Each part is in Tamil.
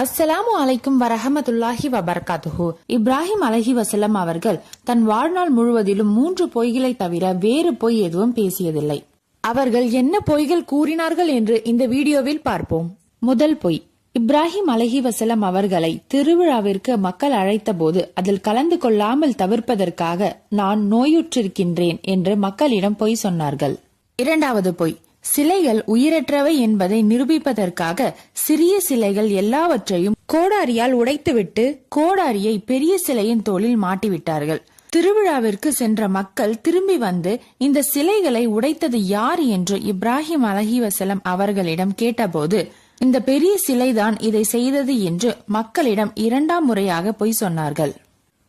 அஸ்ஸலாமு அலைக்கும் வரஹமத்துல்லாஹி வபர்காத்துஹு. இப்ராஹிம் அலஹி வசலம் அவர்கள் தன் வாழ்நாள் முழுவதிலும் மூன்று பொய்களை தவிர வேறு பொய் எதுவும் பேசியதில்லை. அவர்கள் என்ன பொய்கள் கூறினார்கள் என்று இந்த வீடியோவில் பார்ப்போம். முதல் பொய். இப்ராஹிம் அலஹி வசலம் அவர்களை திருவிழாவிற்கு மக்கள் அழைத்தபோது அதில் கலந்து கொள்ளாமல் தவிர்ப்பதற்காக நான் நோயுற்றிருக்கின்றேன் என்று மக்களிடம் பொய் சொன்னார்கள். இரண்டாவது பொய். சிலைகள் உயிரற்றவை என்பதை நிரூபிப்பதற்காக சிறிய சிலைகள் எல்லாவற்றையும் கோடாரியால் உடைத்துவிட்டு கோடாரியை பெரிய சிலையின் தோளில் மாட்டிவிட்டார்கள். திருவிழாவிற்கு சென்ற மக்கள் திரும்பி வந்து இந்த சிலைகளை உடைத்தது யார் என்று இப்ராஹிம் அலஹி வசலம் அவர்களிடம் கேட்டபோது இந்த பெரிய சிலைதான் இதை செய்தது என்று மக்களிடம் இரண்டாம் முறையாக பொய் சொன்னார்கள்.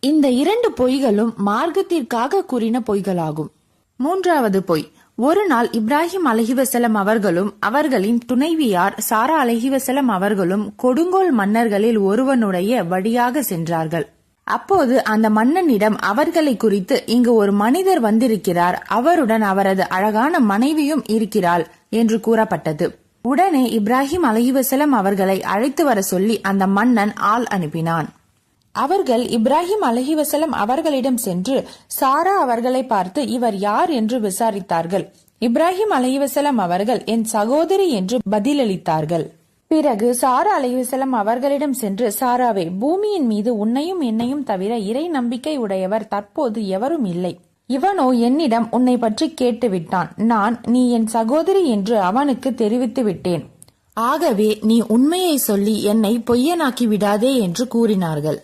இந்த இரண்டு பொய்களும் மார்க்கத்திற்காக கூறின பொய்களாகும். மூன்றாவது பொய் ஒரு நாள் இப்ராஹிம் அலஹிவசலம் அவர்களும் அவர்களின் துணைவியார் சாரா அலஹிவசலம் அவர்களும் கொடுங்கோல் மன்னர்களில் ஒருவனுடைய வழியாக சென்றார்கள். அப்போது அந்த மன்னனிடம் அவர்களை குறித்து இங்கு ஒரு மனிதர் வந்திருக்கிறார். அவருடன் அவரது அழகான மனைவியும் இருக்கிறாள் என்று கூறப்பட்டது. உடனே இப்ராஹிம் அலஹிவசலம் அவர்களை அழைத்து வர சொல்லி அந்த மன்னன் ஆள் அனுப்பினான். அவர்கள் இப்ராஹிம் அலஹிவசலம் அவர்களிடம் சென்று சாரா அவர்களை பார்த்து இவர் யார் என்று விசாரித்தார்கள். இப்ராஹிம் அலஹிவசலம் அவர்கள் என் சகோதரி என்று பதிலளித்தார்கள். பிறகு சாரா அலைவசலம் அவர்களிடம் சென்று சாராவே பூமியின் மீது உன்னையும் என்னையும் தவிர இறை நம்பிக்கை உடையவர் தற்போது எவரும் இல்லை. இவனோ என்னிடம் உன்னை பற்றி கேட்டுவிட்டான். நான் நீ என் சகோதரி என்று அவனுக்கு தெரிவித்து விட்டேன். ஆகவே நீ உண்மையை சொல்லி என்னை பொய்யனாக்கி விடாதே என்று கூறினார்கள்.